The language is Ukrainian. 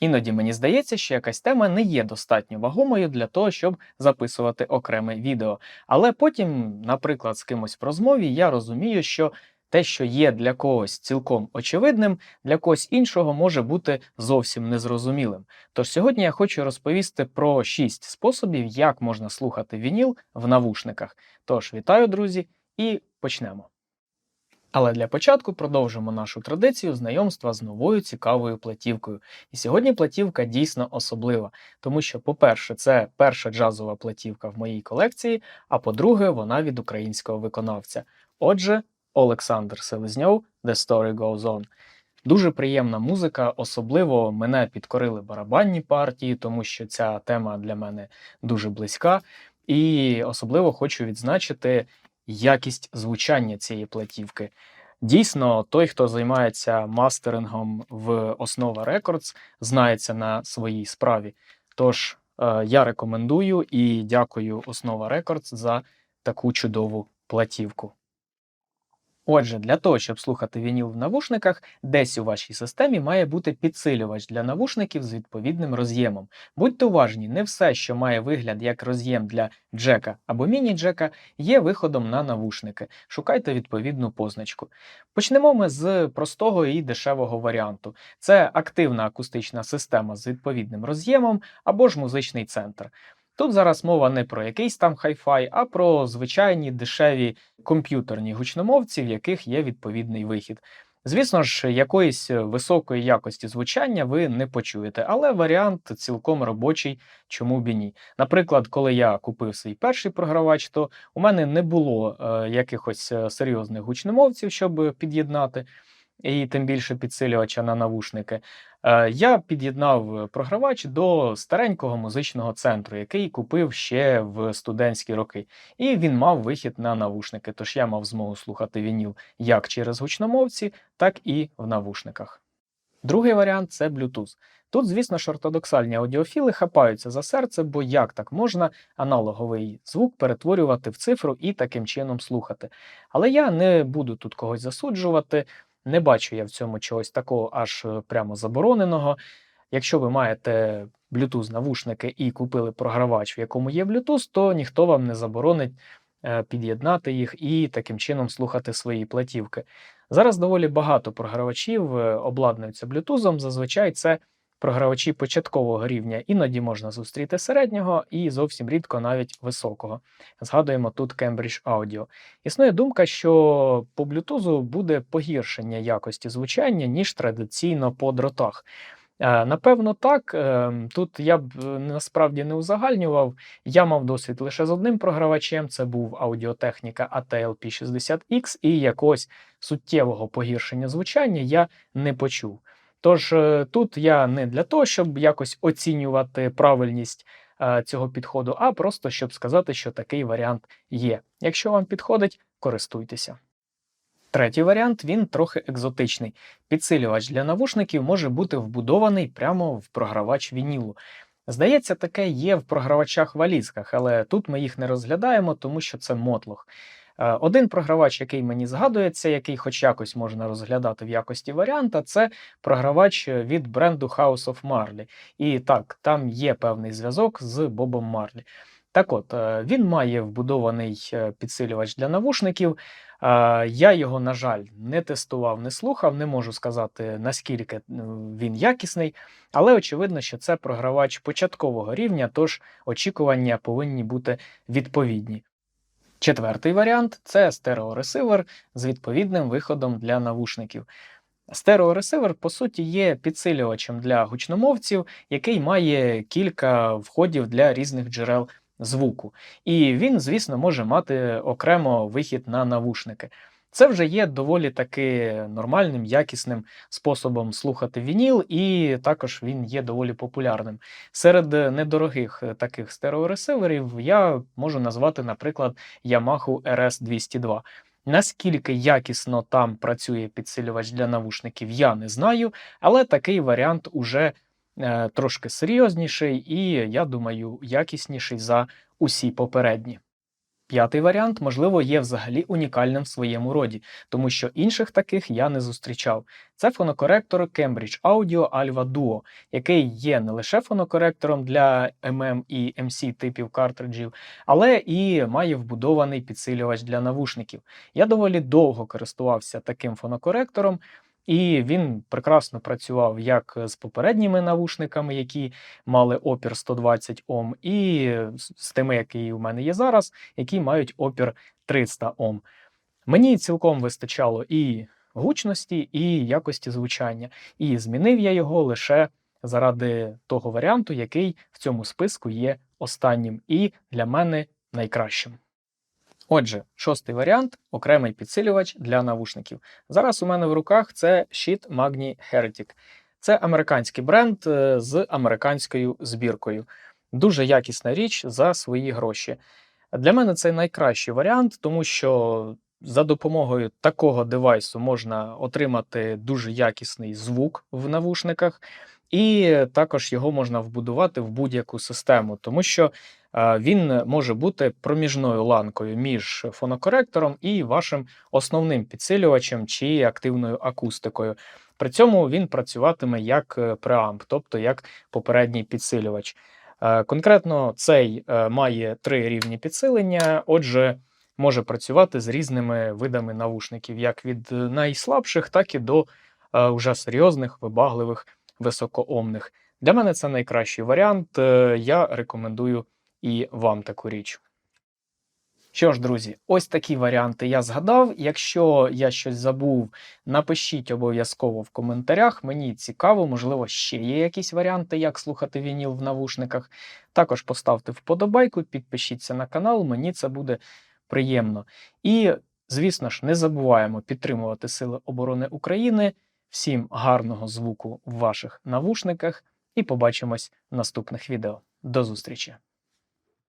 Іноді мені здається, що якась тема не є достатньо вагомою для того, щоб записувати окреме відео. Але потім, наприклад, з кимось в розмові, я розумію, що те, що є для когось цілком очевидним, для когось іншого може бути зовсім незрозумілим. Тож сьогодні я хочу розповісти про шість способів, як можна слухати вініл в навушниках. Тож вітаю, друзі, і почнемо. Але для початку продовжимо нашу традицію знайомства з новою цікавою платівкою. І сьогодні платівка дійсно особлива, тому що, по-перше, це перша джазова платівка в моїй колекції, а по-друге, вона від українського виконавця. Отже, Олександр Селезньов «The Story Goes On». Дуже приємна музика, особливо мене підкорили барабанні партії, тому що ця тема для мене дуже близька. І особливо хочу відзначити якість звучання цієї платівки. Дійсно, той, хто займається мастерингом в Основа Records, знається на своїй справі. Тож е, я рекомендую і дякую Основа Records за таку чудову платівку. Отже, для того, щоб слухати вініл в навушниках, десь у вашій системі має бути підсилювач для навушників з відповідним роз'ємом. Будьте уважні, не все, що має вигляд як роз'єм для джека або міні-джека, є виходом на навушники. Шукайте відповідну позначку. Почнемо ми з простого і дешевого варіанту: це активна акустична система з відповідним роз'ємом або ж музичний центр. Тут зараз мова не про якийсь там хай-фай, а про звичайні дешеві комп'ютерні гучномовці, в яких є відповідний вихід. Звісно ж, якоїсь високої якості звучання ви не почуєте, але варіант цілком робочий, чому б і ні. Наприклад, коли я купив свій перший програвач, то у мене не було е, якихось е, серйозних гучномовців, щоб під'єднати і тим більше підсилювача на навушники, е, я під'єднав програвач до старенького музичного центру, який купив ще в студентські роки. І він мав вихід на навушники. Тож я мав змогу слухати вініл як через гучномовці, так і в навушниках. Другий варіант це Bluetooth. Тут, звісно ж, ортодоксальні аудіофіли хапаються за серце, бо як так можна аналоговий звук перетворювати в цифру і таким чином слухати. Але я не буду тут когось засуджувати. Не бачу я в цьому чогось такого аж е, прямо забороненого. Якщо ви маєте Bluetooth навушники і купили програвач, в якому є Bluetooth, то ніхто вам не заборонить е, під'єднати їх і таким чином слухати свої платівки. Зараз доволі багато програвачів е, обладнуються Bluetooth, зазвичай це програвачі початкового рівня, іноді можна зустріти середнього і зовсім рідко навіть високого. Згадуємо тут Cambridge Audio. Існує думка, що по Bluetooth буде погіршення якості звучання, ніж традиційно по дротах. Е, напевно, так. Е, тут я б е, насправді не узагальнював. Я мав досвід лише з одним програвачем, це був аудіотехніка ATL P60X, і якогось суттєвого погіршення звучання я не почув. Тож е, тут я не для того, щоб якось оцінювати правильність е, цього підходу, а просто щоб сказати, що такий варіант є. Якщо вам підходить, користуйтеся. Третій варіант він трохи екзотичний. Підсилювач для навушників може бути вбудований прямо в програвач вінілу. Здається, таке є в програвачах валізках, але тут ми їх не розглядаємо, тому що це мотлох. Е, один програвач, який мені згадується, який хоч якось можна розглядати в якості варіанта, це програвач від бренду House of Marley. І так, там є певний зв'язок з Бобом Марлі. Так от, е, він має вбудований е, підсилювач для навушників. Я його, на жаль, не тестував, не слухав, не можу сказати, наскільки він якісний, але очевидно, що це програвач початкового рівня, тож очікування повинні бути відповідні. Четвертий варіант це стереоресивер з відповідним виходом для навушників. Стереоресивер, по суті, є підсилювачем для гучномовців, який має кілька входів для різних джерел звуку. І він, звісно, може мати окремо вихід на навушники. Це вже є доволі таки нормальним, якісним способом слухати вініл, і також він є доволі популярним. Серед недорогих таких стереоресиверів я можу назвати, наприклад, Yamaha RS202. Наскільки якісно там працює підсилювач для навушників, я не знаю, але такий варіант уже е, трошки серйозніший і, я думаю, якісніший за усі попередні. П'ятий варіант, можливо, є взагалі унікальним в своєму роді, тому що інших таких я не зустрічав. Це фонокоректор Cambridge Audio Alva Duo, який є не лише фонокоректором для MM і MC типів картриджів, але і має вбудований підсилювач для навушників. Я доволі довго користувався таким фонокоректором. І він прекрасно працював як з попередніми навушниками, які мали опір 120 Ом, і з тими, які у мене є зараз, які мають опір 300 Ом. Мені цілком вистачало і гучності, і якості звучання. І змінив я його лише заради того варіанту, який в цьому списку є останнім, і для мене найкращим. Отже, шостий варіант окремий підсилювач для навушників. Зараз у мене в руках це Sheet Magni Heretic. Це американський бренд е, з американською збіркою. Дуже якісна річ за свої гроші. Для мене це найкращий варіант, тому що за допомогою такого девайсу можна отримати дуже якісний звук в навушниках, і також його можна вбудувати в будь-яку систему, тому що е, він може бути проміжною ланкою між фонокоректором і вашим основним підсилювачем чи активною акустикою. При цьому він працюватиме як е, преамп, тобто як попередній підсилювач. Е, Конкретно цей має три рівні підсилення, отже, може працювати з різними видами навушників, як від найслабших, так і до е, вже серйозних, вибагливих, високоомних. Для мене це найкращий варіант. е, Я рекомендую і вам таку річ. Що ж, друзі, ось такі варіанти я згадав. Якщо я щось забув, напишіть обов'язково в коментарях. Мені цікаво, можливо, ще є якісь варіанти, як слухати вініл в навушниках. Також поставте вподобайку, підпишіться на канал, мені це буде приємно. І, звісно ж, не забуваємо підтримувати Сили оборони України. Всім гарного звуку в ваших навушниках і побачимось в наступних відео. До зустрічі!